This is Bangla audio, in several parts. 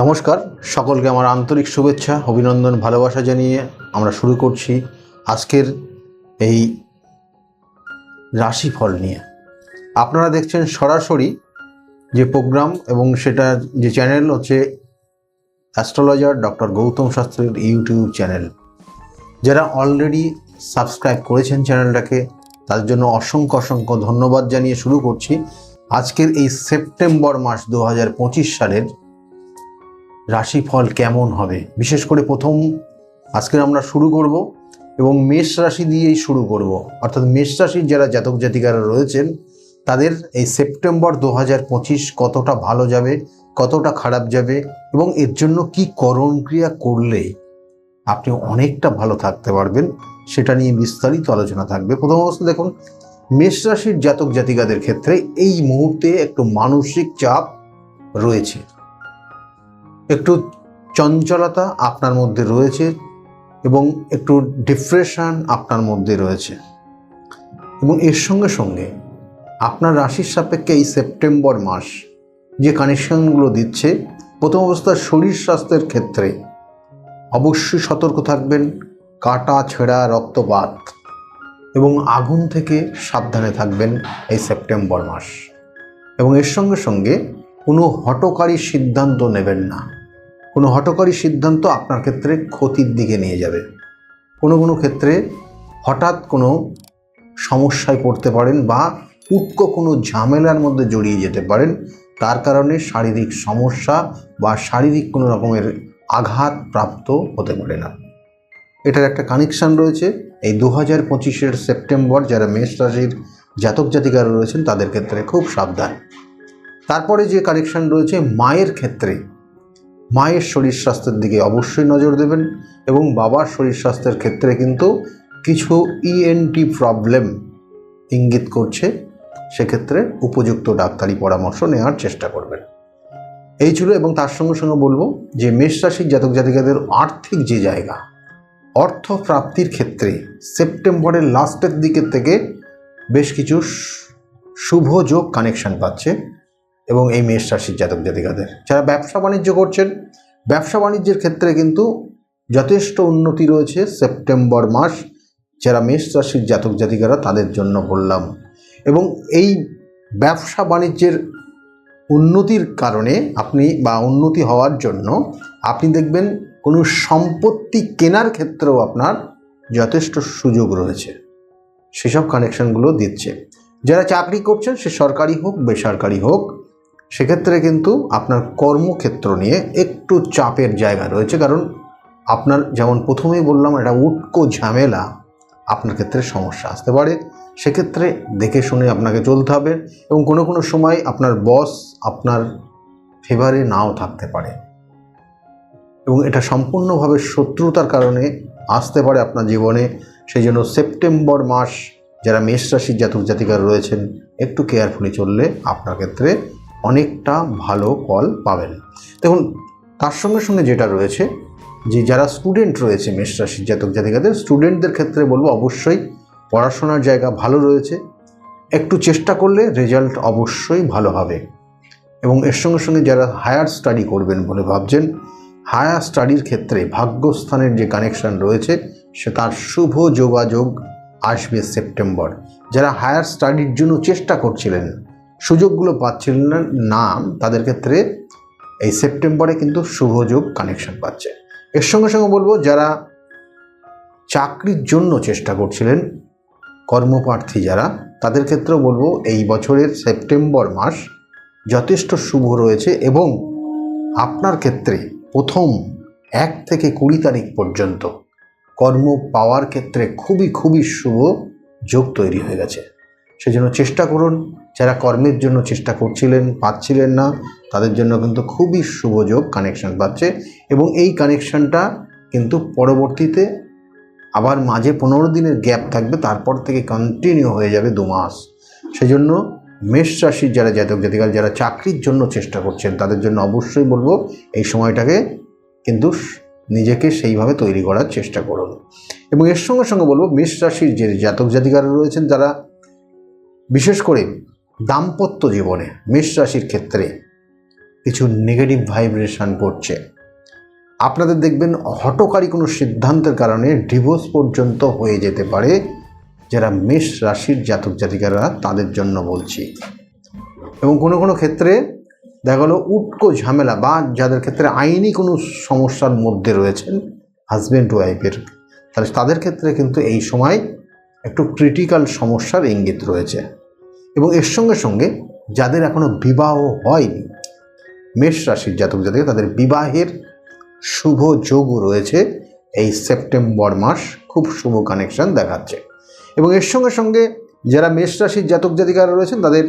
নমস্কার, সকলকে আমার আন্তরিক শুভেচ্ছা, অভিনন্দন, ভালোবাসা জানিয়ে আমরা শুরু করছি আজকের এই রাশিফল নিয়ে। আপনারা দেখছেন সরাসরি যে প্রোগ্রাম এবং সেটা যে চ্যানেল হচ্ছে অ্যাস্ট্রোলজার ডক্টর গৌতম শাস্ত্রীর ইউটিউব চ্যানেল। যারা অলরেডি সাবস্ক্রাইব করেছেন চ্যানেলটাকে, তার জন্য অসংখ্য অসংখ্য ধন্যবাদ জানিয়ে শুরু করছি। আজকের এই সেপ্টেম্বর মাস দু হাজার পঁচিশ সালের রাশিফল কেমন হবে? বিশেষ করে প্রথম আজকে আমরা শুরু করব এবং মেষ রাশি দিয়েই শুরু করব। অর্থাৎ মেষ রাশির যারা জাতক জাতিকারা রয়েছেন, তাদের এই সেপ্টেম্বর দু হাজার পঁচিশ কতটা ভালো যাবে, কতটা খারাপ যাবে এবং এর জন্য কি করণ ক্রিয়া করলে আপনি অনেকটা ভালো থাকতে পারবেন, সেটা নিয়ে বিস্তারিত আলোচনা থাকবে। প্রথম অবস্থা দেখুন, মেষ রাশির জাতক জাতিকাদের ক্ষেত্রে এই মুহূর্তে একটু মানসিক চাপ রয়েছে। একটু চঞ্চলতা আপনার মধ্যে রয়েছে এবং একটু ডিপ্রেশন আপনার মধ্যে রয়েছে। এবং এর সঙ্গে সঙ্গে আপনার রাশির সাপেক্ষে এই সেপ্টেম্বর মাস যে কানেকশনগুলো দিচ্ছে, প্রথম অবস্থায় শরীর স্বাস্থ্যের ক্ষেত্রে অবশ্যই সতর্ক থাকবেন, কাটা, ছেঁড়া, রক্তপাত এবং আগুন থেকে সাবধানে থাকবেন এই সেপ্টেম্বর মাস। এবং এর সঙ্গে সঙ্গে কোনো হটকারী সিদ্ধান্ত নেবেন না। কোনো হটকারী সিদ্ধান্ত আপনার ক্ষেত্রে ক্ষতির দিকে নিয়ে যাবে। কোনো কোনো ক্ষেত্রে হঠাৎ কোনো সমস্যায় পড়তে পারেন বা উটকো কোনো ঝামেলার মধ্যে জড়িয়ে যেতে পারেন, তার কারণে শারীরিক সমস্যা বা শারীরিক কোনো রকমের আঘাত প্রাপ্ত হতে পারে না। এটার একটা কানেকশান রয়েছে। এই দু হাজার পঁচিশের সেপ্টেম্বর যারা মেষ রাশির জাতক জাতিকারা রয়েছেন, তাদের ক্ষেত্রে খুব সাবধান। তারপরে যে কানেকশান রয়েছে, মায়ের ক্ষেত্রে মায়ের শরীর স্বাস্থ্যের দিকে অবশ্যই নজর দেবেন এবং বাবার শরীর স্বাস্থ্যের ক্ষেত্রে কিন্তু কিছু ইএনটি প্রবলেম ইঙ্গিত করছে। সেক্ষেত্রে উপযুক্ত ডাক্তারি পরামর্শ নেওয়ার চেষ্টা করবেন। এই ছিল এবং তার সঙ্গে সঙ্গে বলব যে মেষ রাশির জাতক জাতিকাদের আর্থিক যে জায়গা, অর্থ প্রাপ্তির ক্ষেত্রে সেপ্টেম্বরের লাস্টের দিকের থেকে বেশ কিছু শুভ যোগ কানেকশন পাচ্ছে। এবং এই মেষ রাশির জাতক জাতিকাদের। যারা ব্যবসা বাণিজ্য করছেন, ব্যবসা বাণিজ্যের ক্ষেত্রে কিন্তু যথেষ্ট উন্নতি রয়েছে সেপ্টেম্বর মাস। যারা মেষ রাশির জাতক জাতিকারা, তাদের জন্য বললাম। এবং এই ব্যবসা বাণিজ্যের উন্নতির কারণে আপনি বা উন্নতি হওয়ার জন্য আপনি দেখবেন কোনো সম্পত্তি কেনার ক্ষেত্রেও আপনার যথেষ্ট সুযোগ রয়েছে। সেসব কানেকশনগুলো দিচ্ছে। যারা চাকরি করছেন, সে সরকারি হোক, বেসরকারি হোক সেক্ষেত্রে কিন্তু আপনার কর্মক্ষেত্র নিয়ে একটু চাপের জায়গা রয়েছে। কারণ আপনার যেমন প্রথমেই বললাম এটা উটকো ঝামেলা আপনার ক্ষেত্রে সমস্যা আসতে পারে। সেক্ষেত্রে দেখে শুনে আপনাকে চলতে হবে এবং কোনো কোনো সময় আপনার বস আপনার ফেভারে নাও থাকতে পারে। এবং এটা সম্পূর্ণভাবে শত্রুতার কারণে আসতে পারে আপনার জীবনে। সেই জন্য সেপ্টেম্বর মাস যারা মেষ রাশির জাতক জাতিকার রয়েছেন, একটু কেয়ারফুলি চললে আপনার ক্ষেত্রে অনেকটা ভালো ফল পাবেন। দেখুন, তার সঙ্গে সঙ্গে যেটা রয়েছে, যে যারা স্টুডেন্ট রয়েছে মেষ রাশির জাতক জাতিকাদের স্টুডেন্টদের ক্ষেত্রে বলব অবশ্যই পড়াশোনার জায়গা ভালো রয়েছে। একটু চেষ্টা করলে রেজাল্ট অবশ্যই ভালো হবে। এবং এর সঙ্গে সঙ্গে যারা হায়ার স্টাডি করবেন বলে ভাবছেন হায়ার স্টাডির ক্ষেত্রে ভাগ্যস্থানের যে কানেকশন রয়েছে, সে তার শুভ যোগাযোগ আসবে সেপ্টেম্বর যারা হায়ার স্টাডির জন্য চেষ্টা করছিলেন সুযোগগুলো পাচ্ছিলেন না না তাদের ক্ষেত্রে এই সেপ্টেম্বরে কিন্তু শুভযোগ কানেকশন পাচ্ছে। এর সঙ্গে সঙ্গে বলব, যারা চাকরির জন্য চেষ্টা করছিলেন, কর্মপ্রার্থী যারা, তাদের ক্ষেত্রেও বলব, এই বছরের সেপ্টেম্বর মাস যথেষ্ট শুভ রয়েছে এবং আপনার ক্ষেত্রে প্রথম এক থেকে কুড়ি তারিখ পর্যন্ত কর্ম পাওয়ার ক্ষেত্রে খুবই খুবই শুভ যোগ তৈরি হয়ে গেছে। সেজন্য চেষ্টা করুন যারা কর্মের জন্য চেষ্টা করছিলেন পাচ্ছিলেন না, তাদের জন্য কিন্তু খুবই শুভ যোগ কানেকশন পাচ্ছে এবং এই কানেকশনটা কিন্তু পরবর্তীতে আবার মাঝে পনেরো দিনের গ্যাপ থাকবে, তারপর থেকে কন্টিনিউ হয়ে যাবে দু মাস। সেজন্য মেষ রাশির যারা জাতক জাতিকার যারা চাকরির জন্য চেষ্টা করছেন, তাদের জন্য অবশ্যই বলব এই সময়টাকে কিন্তু নিজেকে সেইভাবে তৈরি করার চেষ্টা করুন। এবং এর সঙ্গে সঙ্গে বলব, মেষ রাশির যে জাতক জাতিকারা রয়েছেন, যারা বিশেষ করে দাম্পত্য জীবনে মেষ রাশির ক্ষেত্রে কিছু নেগেটিভ ভাইব্রেশন করছে। আপনাদের দেখবেন হটকারী কোনো সিদ্ধান্তের কারণে ডিভোর্স পর্যন্ত হয়ে যেতে পারে, যারা মেষ রাশির জাতক জাতিকারা তাদের জন্য বলছি। এবং কোনো কোনো ক্ষেত্রে দেখা গেলো উটকো ঝামেলা বা যাদের ক্ষেত্রে আইনি কোনো সমস্যার মধ্যে রয়েছেন হাজব্যান্ড ওয়াইফের তাহলে তাদের ক্ষেত্রে কিন্তু এই সময় একটু ক্রিটিক্যাল সমস্যার ইঙ্গিত রয়েছে। এবং এর সঙ্গে সঙ্গে যাদের এখনও বিবাহ হয়নি, মেষ রাশির জাতক জাতিকা তাদের বিবাহের শুভ যোগও রয়েছে। এই সেপ্টেম্বর মাস খুব শুভ কানেকশন দেখাচ্ছে। এবং এর সঙ্গে সঙ্গে যারা মেষ রাশির জাতক জাতিকারা রয়েছেন, তাদের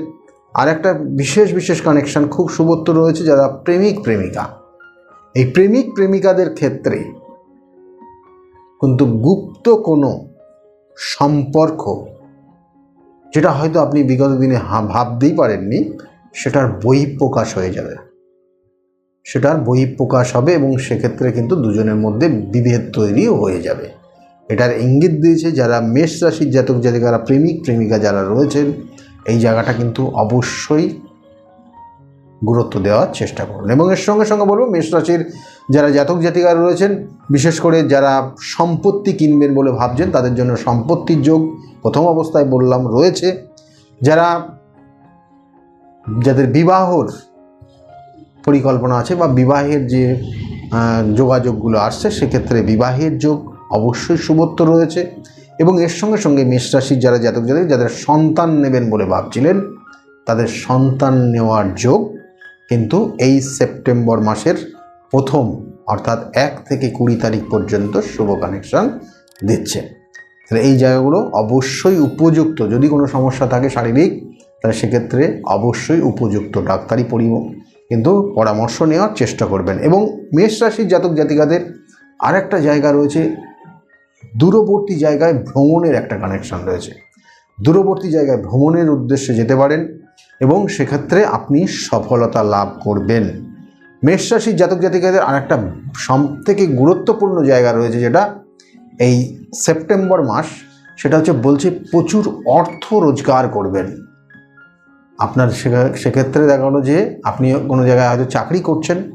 আর একটা বিশেষ বিশেষ কানেকশন খুব শুভত্ব রয়েছে যারা প্রেমিক, প্রেমিকা। এই প্রেমিক, প্রেমিকাদের ক্ষেত্রে কিন্তু গুপ্ত কোনো সম্পর্ক যেটা হয়তো আপনি বিগত দিনে ভাবতেই পারেননি, সেটার বহিঃপ্রকাশ হয়ে যাবে। সেটার বহিঃপ্রকাশ হবে এবং সেক্ষেত্রে কিন্তু দুজনের মধ্যে বিভেদ তৈরিও হয়ে যাবে। এটার ইঙ্গিত দিয়েছে যারা মেষ রাশির জাতক জাতিকারা, প্রেমিক, প্রেমিকা যারা রয়েছেন, এই জায়গাটা কিন্তু অবশ্যই গুরুত্ব দেওয়ার চেষ্টা করুন। এবং এর সঙ্গে সঙ্গে বলব, মেষ রাশির যারা জাতক জাতিকার রয়েছেন, বিশেষ করে যারা সম্পত্তি কিনবেন বলে ভাবছেন, তাদের জন্য সম্পত্তির যোগ প্রথম অবস্থায় বললাম রয়েছে। যারা, যাদের বিবাহর পরিকল্পনা আছে বা বিবাহের যে যোগাযোগগুলো আসছে, সেক্ষেত্রে বিবাহের যোগ অবশ্যই শুভত্ব রয়েছে। এবং এর সঙ্গে সঙ্গে মেষ রাশির যারা জাতক জাতক, যাদের সন্তান নেবেন বলে ভাবছিলেন, তাদের সন্তান নেওয়ার যোগ কিন্তু এই সেপ্টেম্বর মাসের প্রথম, অর্থাৎ এক থেকে কুড়ি তারিখ পর্যন্ত শুভ কানেকশন দিচ্ছে। তাহলে এই জায়গাগুলো অবশ্যই উপযুক্ত। যদি কোনো সমস্যা থাকে শারীরিক, তাহলে সেক্ষেত্রে অবশ্যই উপযুক্ত ডাক্তারি পরি কিন্তু পরামর্শ নেওয়ার চেষ্টা করবেন। এবং মেষ রাশির জাতক জাতিকাদের আরেকটা জায়গা রয়েছে, দূরবর্তী জায়গায় ভ্রমণের একটা কানেকশন রয়েছে। দূরবর্তী জায়গায় ভ্রমণের উদ্দেশ্যে যেতে পারেন এবং সেক্ষেত্রে আপনি সফলতা লাভ করবেন। মেষ রাশির জাতক জাতিকাদের আরেকটা সব থেকে গুরুত্বপূর্ণ জায়গা রয়েছে যেটা এই সেপ্টেম্বর মাস, সেটা হচ্ছে বলছে প্রচুর অর্থ রোজগার করবেন। আপনার সেক্ষেত্রে দেখা যে আপনি কোনো জায়গায় হয়তো চাকরি করছেন,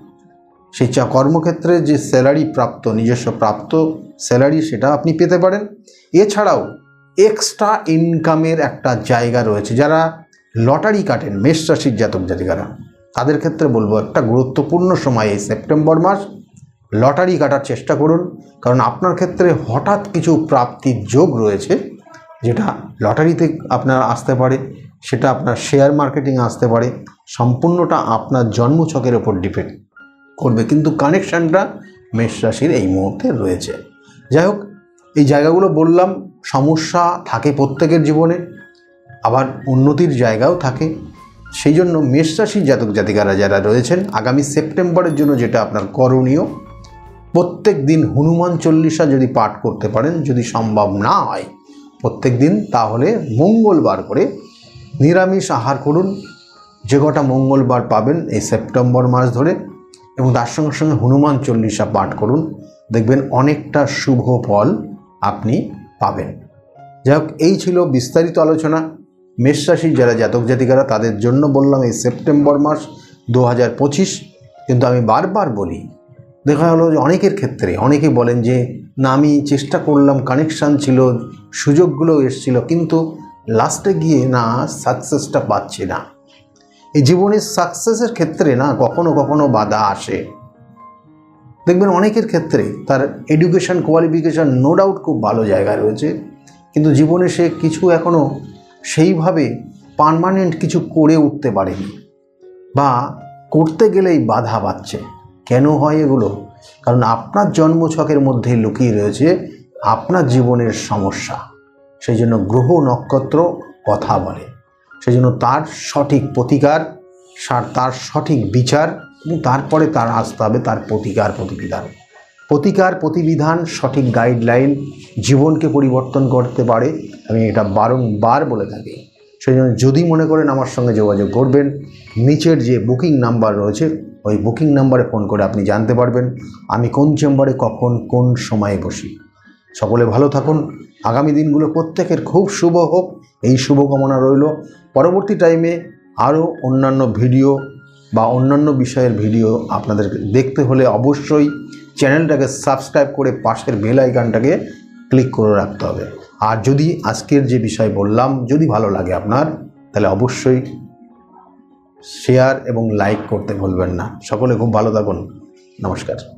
সেই চা কর্মক্ষেত্রে যে স্যালারি প্রাপ্ত, নিজস্ব প্রাপ্ত স্যালারি সেটা আপনি পেতে পারেন। এছাড়াও এক্সট্রা ইনকামের একটা জায়গা রয়েছে, যারা লটারি কাটেন মেষ রাশির জাতক জাতিকারা। তাদের ক্ষেত্রে বলব একটা গুরুত্বপূর্ণ সময় এই সেপ্টেম্বর মাস। লটারি কাটার চেষ্টা করুন, কারণ আপনার ক্ষেত্রে হঠাৎ কিছু প্রাপ্তির যোগ রয়েছে, যেটা লটারিতে আপনার আসতে পারে, সেটা আপনার শেয়ার মার্কেটিং আসতে পারে, সম্পূর্ণটা আপনার জন্মছকের ওপর ডিপেন্ড করবে, কিন্তু কানেকশানটা মেষ রাশির এই মুহূর্তে রয়েছে। যাই হোক, এই জায়গাগুলো বললাম, সমস্যা থাকে প্রত্যেকের জীবনে আবার উন্নতির জায়গাও থাকে। সেই জন্য মেষ রাশির জাতক জাতিকারা যারা রয়েছেন, আগামী সেপ্টেম্বরের জন্য যেটা আপনার করণীয়, প্রত্যেক দিন হনুমান চল্লিশা যদি পাঠ করতে পারেন, যদি সম্ভব না হয়, প্রত্যেক দিন তাহলে মঙ্গলবার করে নিরামিষ আহার করুন। যে কটা মঙ্গলবার পাবেন এই সেপ্টেম্বর মাস ধরে এবং তার সঙ্গে সঙ্গে হনুমান চল্লিশা পাঠ করুন। দেখবেন অনেকটা শুভ ফল আপনি পাবেন। যাই হোক, এই ছিল বিস্তারিত আলোচনা। মেষ রাশির যারা জাতক জাতিকারা, তাদের জন্য বললাম এই সেপ্টেম্বর মাস দু হাজার পঁচিশ। কিন্তু আমি বারবার বলি, দেখা হলো যে অনেকের ক্ষেত্রে, অনেকে বলেন যে, না, আমি চেষ্টা করলাম কানেকশান ছিল, সুযোগগুলো এসছিল, কিন্তু লাস্টে গিয়ে না সাকসেসটা পাচ্ছি না। এই জীবনের সাকসেসের ক্ষেত্রে না, কখনো কখনো বাধা আসে। দেখবেন অনেকের ক্ষেত্রে তার এডুকেশন কোয়ালিফিকেশান নো ডাউট খুব ভালো জায়গায় রয়েছে, কিন্তু জীবনে সে কিছু এখনও সেইভাবে পার্মানেন্ট কিছু করে উঠতে পারেনি। বা করতে গেলেই বাধা পাচ্ছে। কেন হয় এগুলো? কারণ আপনার জন্মছকের মধ্যে লুকিয়ে রয়েছে আপনার জীবনের সমস্যা। সেই জন্য গ্রহ নক্ষত্র কথা বলে। সেই জন্য তার সঠিক প্রতিকার তার সঠিক বিচার এবং তারপরে তার আসতে হবে তার প্রতিকার প্রতিবিধান। প্রতিকার প্রতিবিধান, সঠিক গাইডলাইন জীবনকে পরিবর্তন করতে পারে। আমি এটা বারংবার বলে থাকি। সেই জন্য যদি মনে করেন আমার সঙ্গে যোগাযোগ করবেন, নিচের যে বুকিং নাম্বার রয়েছে, ওই বুকিং নাম্বারে ফোন করে আপনি জানতে পারবেন আমি কোন চেম্বারে কখন কোন সময়ে বসি। সকলে ভালো থাকুন, আগামী দিনগুলো প্রত্যেকের খুব শুভ হোক, এই শুভকামনা রইল। পরবর্তী টাইমে আরও অন্যান্য ভিডিও বা অন্যান্য বিষয়ের ভিডিও আপনাদের দেখতে হলে অবশ্যই চ্যানেলটাকে সাবস্ক্রাইব করে পাশের বেল আইকনটাকে ক্লিক করে রাখতে হবে। আর যদি আজকের যে বিষয় বললাম, যদি ভালো লাগে আপনার, তাহলে অবশ্যই শেয়ার এবং লাইক করতে ভুলবেন না। সকলে খুব ভালো থাকুন। নমস্কার।